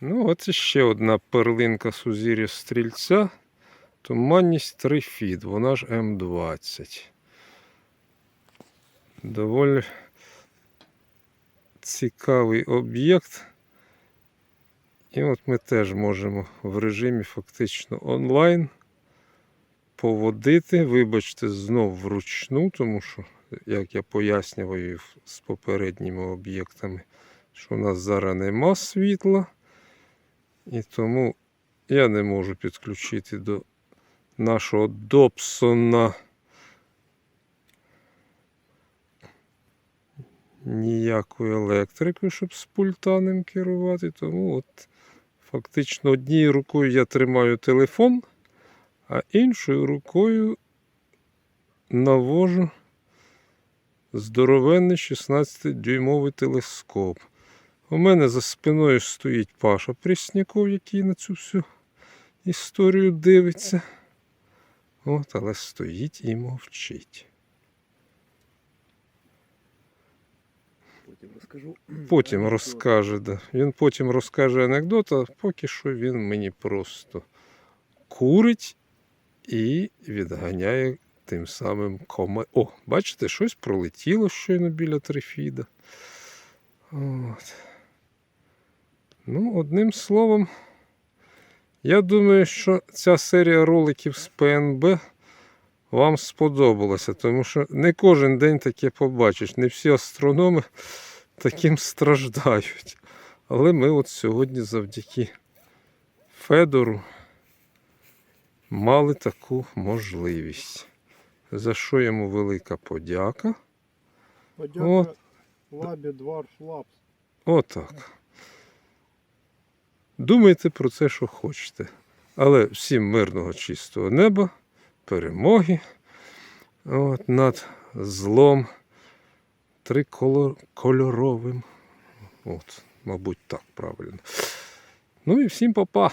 Ну, от ще одна перлинка сузір'я стрільця. Туманність 3 фіт, вона ж М20. Доволі цікавий об'єкт. І от ми теж можемо в режимі фактично онлайн поводити. Вибачте, знов вручну, тому що, як я пояснював з попередніми об'єктами, що у нас зараз нема світла. І тому я не можу підключити до нашого Добсона ніякої електрики, щоб з пульта ним керувати. Тому от фактично однією рукою я тримаю телефон, а іншою рукою навожу здоровенний 16-дюймовий телескоп. У мене за спиною стоїть Паша Пресняков, який на цю всю історію дивиться. От, але стоїть і мовчить. Потім розкажу. Потім розкаже, да. він потім розкаже анекдот, а поки що він мені просто курить і відганяє тим самим кома. О, бачите, щось пролетіло щойно біля трифіда. От. Ну, одним словом, я думаю, що ця серія роликів з ПНБ вам сподобалася, тому що не кожен день таке побачиш. Не всі астрономи таким страждають. Але ми от сьогодні завдяки Федору мали таку можливість. За що йому велика подяка. Подяка От. Лабі Дварф Лапс. Отак. Думайте про це, що хочете. Але всім мирного чистого неба, перемоги от, над злом трикольоровим. От, мабуть, так правильно. Ну і всім па-па.